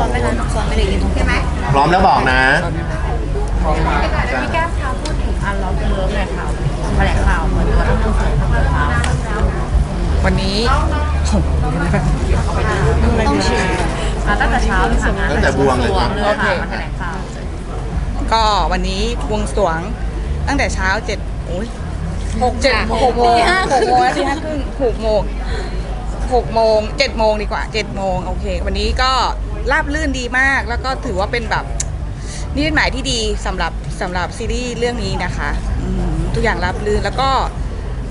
ซ้อนไหมคะซ้อนไม่ได้ยินใช่ไหมพร้อมแล้วบอกนะพี่แก้มคะพูดถึงอันล็อกเลิฟเลยค่ะแถลงข่าวเหมือนตัวทั้งหมดเลยทั้งหมดค่ะวันนี้ผมต้องชิมอะตั้งแต่เช้าเลยค่ะงานตั้งแต่บวงเลยบวงเลยค่ะมาแถลงข่าวก็วันนี้บวงสรวงตั้งแต่เช้าเจ็ดโอ้ยหกเจ็ดหกโมงหกโมงที่ห้าครึ่งหกโมงหกโมงเจ็ดโมงดีกว่าเจ็ดโมงโอเค วันนี้ก็ ราบลื่นดีมาก แล้วก็ถือว่าเป็นแบบนิมิตหมายที่ดีสำหรับสำหรับซีรีส์เรื่องนี้นะคะอืมทุกอย่างราบลื่นแล้วก็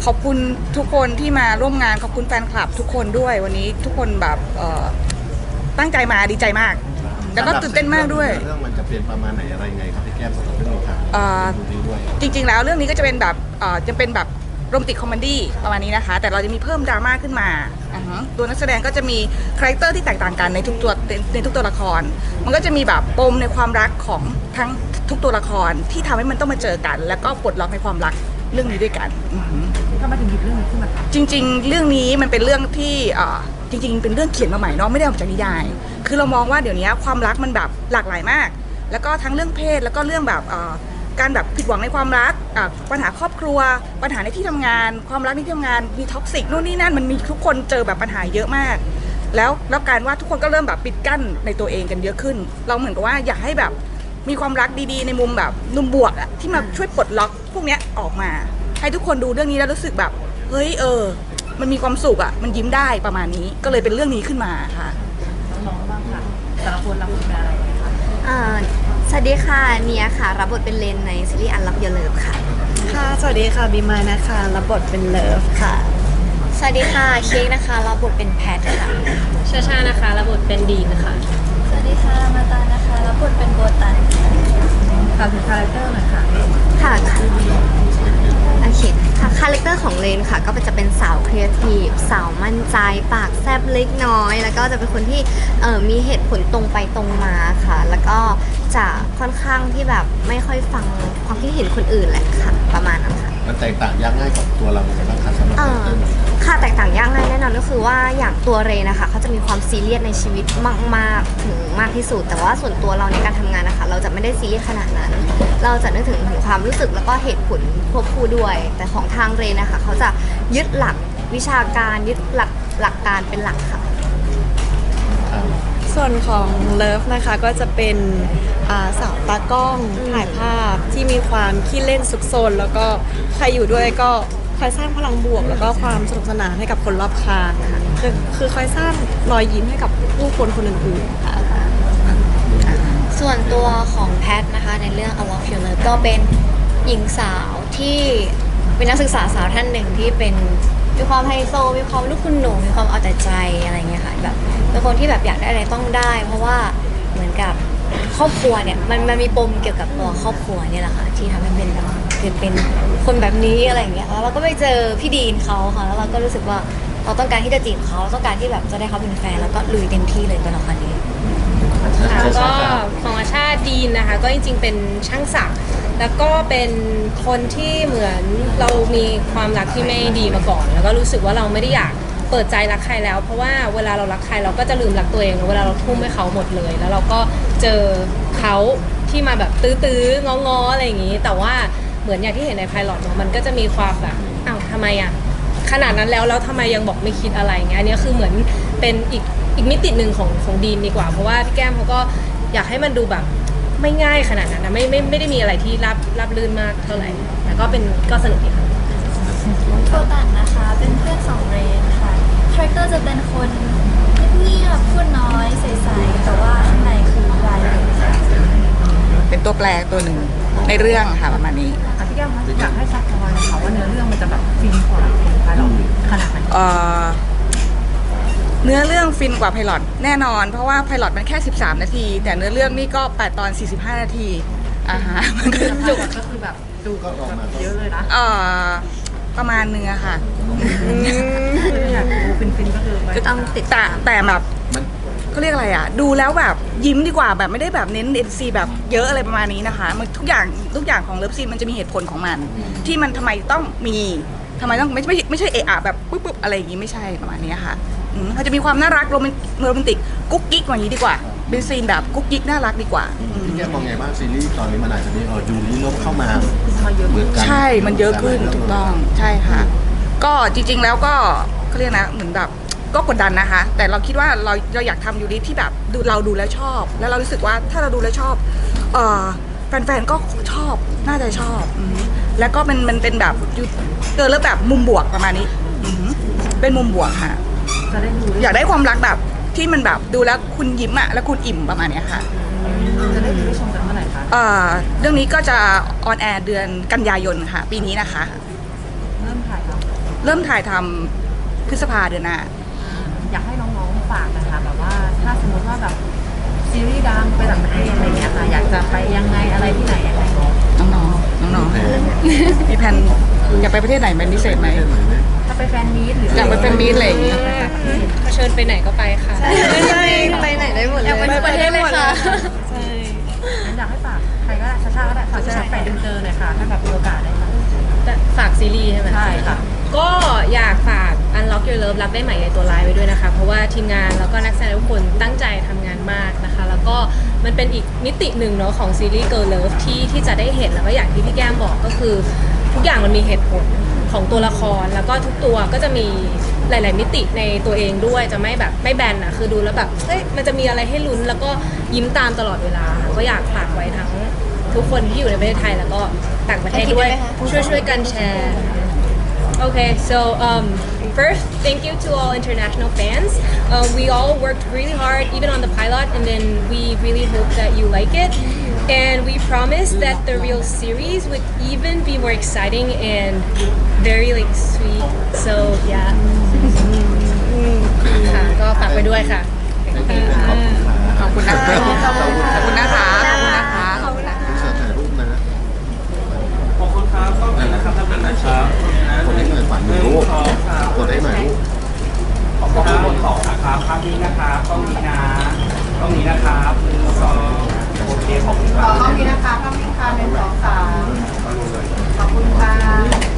ขอบคุณทุกคนที่มาร่วมงานขอบคุณแฟนคลับทุกคนด้วยวันนี้ทุกคนแบบเอ่อตั้งใจมาดีใจมาก แล้วก็ตื่นเต้นมากด้วย เรื่องมันจะเป็นประมาณไหนอะไรยังไงครับพี่แก้มสำหรับเรื่องนี้ครับเอ่อดูดีด้วยจริงๆแล้วเรื่องนี้ก็จะเป็นแบบเอ่อจะเป็นแบบ โรแมนติกคอมเมดี้ประมาณนี้นะคะ แต่เราจะมีเพิ่มดราม่าขึ้นมาอ่าฮะตัวนักแสดงก็จะมีคาแรคเตอร์ที่แตกต่างกันในทุกตัวในในทุกตัวละคร มันก็จะมีแบบปมในความรักของทั้งทุกตัวละครที่ทำให้มันต้องมาเจอกัน แล้วก็ปลดล็อกในความรักเรื่องนี้ด้วยกันอือหือทำไมถึงหยิบเรื่องนี้ขึ้นมาทจริง ๆ เรื่องนี้มันเป็นเรื่องที่เอ่อจริง ๆ เป็นเรื่องเขียนมาใหม่เนาะไม่ได้ออกมาจากนิยาย คือเรามองว่าเดี๋ยวนี้ความรักมันแบบหลากหลายมาก แล้วก็ทั้งเรื่องเพศแล้วก็เรื่องแบบเอ่อ การแบบผิดหวังในความรักอะปัญหาครอบครัว ปัญหาในที่ทำงาน ความรักในที่ทำงานมีท็อกซิกนู่นนี่นั่นมันมีทุกคนเจอแบบปัญหาเยอะมาก แล้วแล้วการว่าทุกคนก็เริ่มแบบปิดกั้นในตัวเองกันเยอะขึ้น เราเหมือนกับว่าอยากให้แบบมีความรักดีๆ ในมุมแบบมุมบวกอะที่มาช่วยปลดล็อกพวกเนี้ยออกมา ให้ทุกคนดูเรื่องนี้แล้วรู้สึกแบบเฮ้ยเออ มันมีความสุขอะมันยิ้มได้ประมาณนี้ก็เลยเป็นเรื่องนี้ขึ้นมาค่ะำน้องบ้างค่ะแต่ละคนรับบทเป็นอะไรคะอ่า สวัสดีค่ะเนียค่ะ รับบทเป็นเลนในซีรีส์อันล็อกเย r เลิฟค่ะ ค่ะ สวัสดีค่ะบีมายนะคะ รับบทเป็นเลิฟค่ะ สวัสดีค่ะเค้กนะคะ รับบทเป็นแพทค่ะ ชาชานะคะ รับบทเป็นดีนค่ะ สวัสดีค่ะมาตานะคะ รับบทเป็นโบตันถามถึงคาแรคเตอร์หน่อยค่ะค่ะค่ะโอเคค่ะคาแรคเตอร์ของเลนค่ะ ก็จะเป็นสาวครีเอทีฟสาวมั่นใจ ปากแซบเล็กน้อย แล้วก็จะเป็นคนที่เอ่อมีเหตุผลตรงไปตรงมาค่ะ แล้วก็ จะค่อนข้างที่แบบไม่ค่อยฟังความคิดเห็นคนอื่นแหละค่ะ ประมาณนั้นค่ะมันแตกต่างยากง่ายกับตัวเราอย่างไรบ้างครับสำหรับเอ่เรื่องอนี้ค่ะแตกต่างยากง่ายแน่นอนก็คือว่าอย่างตัวเรนนะคะเขาจะมีความซีเรียสในชีวิตมากๆถึงมากที่สุด แต่ว่าส่วนตัวเราในการทำงานนะคะ เราจะไม่ได้ซีเรียสขนาดนั้น เราจะนึกถึงถึงความรู้สึกแล้วก็เหตุผลควบคู่ด้วย แต่ของทางเรนนะคะ เขาจะยึดหลักวิชาการยึดหลักหลักการเป็นหลักค่ะ ครับ ส่วนของเลิฟนะคะก็จะเป็นาสาวตากล้องถ่ายภาพที่มีความขี้เล่นสุกซนแล้วก็ใครอยู่ด้วยก็คอยสร้างพลังบวก แล้วก็ความสนุกสนานให้กับคนรอบข้างค่ะคือคือคอยสร้างรอยยิ้มให้กับผู้คนคนอื่นๆค่ะส่วนตัวของแพทนะคะในเรื่อง A Love Your Love ก็เป็นหญิงสาวที่เป็นนักศึกษาสาวท่านหนึ่งที่เป็น มีความไฮโซ มีความลูกคุณหนูมีความเอาแต่ใจอะไรเงี้ยค่ะแบบเป็นคนที่แบบอยากได้อะไรต้องได้ เพราะว่าเหมือนกับครอบครัวเนี่ยมันมันมีปมเกี่ยวกับตัวครอบครัวเนี่ยแหละค่ะที่ทำให้เป็นแบบคือเป็นคนแบบนี้อะไรอย่างเงี้ยแล้วเราก็ไปเจอพี่ดีนเขาค่ะแล้วเราก็รู้สึกว่าเราต้องการที่จะจีบเขาเราต้องการที่แบบจะได้เขาเป็นแฟนแล้วก็ลุยเต็มที่เลยกับละครนี้ค่ะใช่ก็ครับของอาชา ดีนนะคะ ก็จริงๆ เป็นช่างศักดิ์แล้วก็เป็นคนที่เหมือนเรามีความรักที่ไม่ดีมาก่อน แล้วก็รู้สึกว่าเราไม่ได้อยากเปิดใจรักใครแล้ว เพราะว่าเวลาเรารักใครเราก็จะลืมรักตัวเองเวลาเราทุ่มให้เขาหมดเลย แล้วเราก็เจอเขาที่มาแบบตื้อๆงอๆอะไรอย่างนี้ แต่ว่าเหมือนอย่างที่เห็นในไพลอตเนาะมันก็จะมีความแบบอ้าวทำไมอะขนาดนั้นแล้วแล้วทำไมยังบอกไม่คิดอะไรเงี้ยอันนี้คือเหมือนเป็นอีกอีกมิติหนึ่งของของดีนดีกว่า เพราะว่าพี่แก้มเขาก็อยากให้มันดูแบบ ไม่ง่ายขนาดนั้นนะไม่ไม่ไม่ได้มีอะไรที่รับรับลื่นมากเท่าไหร่แต่ก็เป็นก็สนุกดีค่ะโบตันนะคะ เป็นเพื่อนของเรนค่ะคาแรคเตอร์จะเป็นคนเงียบๆพูดน้อยใสๆแต่ว่าข้างในคือลายเลยค่ะเป็นตัวแปรตัวหนึ่งในเรื่องค่ะประมาณนี้อะพี่แก้มคะอยากให้ซักคอยนะคะว่าเนื้อเรื่องมันจะแบบฟินกว่าใครหรอกขนาดไหน เอ่อเนื้อเรื่องฟินกว่าไพลอตแน่นอน เพราะว่าไพลอตมันแค่ 13 นาที แต่เนื้อเรื่องนี่ก็ 8 ตอน 45 นาทีอ่าฮะมันก็จุจุกกก็คือแบบดูก็ออกมาก็เยอะเลยนะเอ่อประมาณเนื้อะค่ะอยากดูฟินฟินๆก็คือไว้ก็ต้องติดแต่แต่แบบมันเขาเรียกอะไรอะ ดูแล้วแบบยิ้มดีกว่าแบบไม่ได้แบบเน้นเอ็นซีแบบเยอะอะไรประมาณนี้นะคะ มันทุกอย่างทุกอย่างของเลิฟซีนมันจะมีเหตุผลของมัน ที่มันทำไมต้องมี ทำไมต้องไม่ไม่ไม่ใช่เอะอะแบบปุ๊บปุ๊บอะไรอย่างงี้ไม่ใช่ประมาณนี้ค่ะอืมเขาจะมีความน่ารักโรแมนโรแมนติกกุ๊กกิ๊กกว่านี้ดีกว่า เป็นซีนแบบกุ๊กกิ๊กน่ารักดีกว่าพี่แก้มมองไงบ้างซีรีส์ตอนนี้มันอาจจะมีเออยูริเริ่มเข้ามาเหมือนกันใช่ มันเยอะขึ้นถูกต้องใช่ค่ะ ก็จริงๆแล้วก็เขาเรียกนะเหมือนแบบก็กดดันนะคะ แต่เราคิดว่าเราเราอยากทำยูริที่แบบดูเราดูแล้วชอบ แล้วเรารู้สึกว่าถ้าเราดูแล้วชอบเออ แฟนๆก็ชอบน่าจะชอบอืมแล้วก็มันมันเป็นแบบยูเกินแล้วแบบมุมบวกประมาณนี้อืมเป็นมุมบวกค่ะ จะได้ดูอยากได้ความรักแบบที่มันแบบดูแล้วคุณยิ้มอะแล้วคุณอิ่มประมาณเนี้ยค่ะจะได้ดูได้ชมกันเมื่อไหร่คะเอ่อเรื่องนี้ก็จะออนแอร์เดือนกันยายนค่ะ ปีนี้นะคะ เริ่มถ่ายทเริ่มถ่ายทำพฤษภาเดือนหน้าำอยากให้น้องๆฝากนะคะแบบว่าถ้าสมมติว่าแบบ ซีรีส์ดังไปต่างประเทศอะไรเงี้ยค่ะอยากจะไปยังไงอะไรที่ไหนยังไงน้องๆน้องเพลงๆมีแผนอยากไปประเทศไหนเป็นพิเศษไหมถ้าไปแฟนมีตหรืออยากไปแฟนมีตอะไรอย่างงี้ถ้าเชิญไปไหนก็ไปค่ะใช่ไปไหนได้หมดเลยอยากไปทุกประเทศเลยค่ะใช่งั้นอยากให้ฝากใครก็ได้ชาชาก็ได้ฝากชาชาแฟนเจอหน่อยค่ะถ้าแบบมีโอกาสได้ค่ะฝากซีรีส์ใช่ไหมใช่ค่ะก็อยากฝาก Unlock Your Love รับได้ใหม่ในตัวไลน์ไว้ด้วยนะคะ เพราะว่าทีมงานแล้วก็นักแสดงทุกคนตั้งใจทำงานมากนะคะ แล้วก็มันเป็นอีกมิติหนึ่งเนาะของซีรีส์ Girl Love ที่ที่จะได้เห็นแล้วก็อย่างที่พี่แก้มบอกก็คือ ทุกอย่างมันมีเหตุผลของตัวละครแล้วก็ทุกตัวก็จะมีหลาย ๆ มิติในตัวเองด้วยจะไม่แบบไม่แบนอะคือดูแล้วแบบเฮ้ยมันจะมีอะไรให้ลุ้นแล้วก็ยิ้มตามตลอดเวลาค่ะก็อยากฝากไว้ทั้งทุกคนที่อยู่ในประเทศไทยแล้วก็ต่างประเทศด้วยช่วยช่วยๆกันแชร์ Okay, so um, first, thank you to all international fans. Um, we all worked really hard, even on the pilot, and then we really hope that you like it. And we promise that the real series would even be more exciting and very like sweet. So yeah. ค่ะก็ฝากไปด้วยค่ะ ขอบคุณค่ะ ขอบคุณนะ นั้นนะครับกดได้หน่อยฝันหนูลูกกดได้หน่อยลูกขอบคุณคนสองนะครับภาพนี้นะครับต้องมีนะต้องมีนะครับหนึ่งสองโอเคขอบคุณครับต้องมีนะคะต้องมีค่ะหนึ่งสองสามขอบคุณค่ะ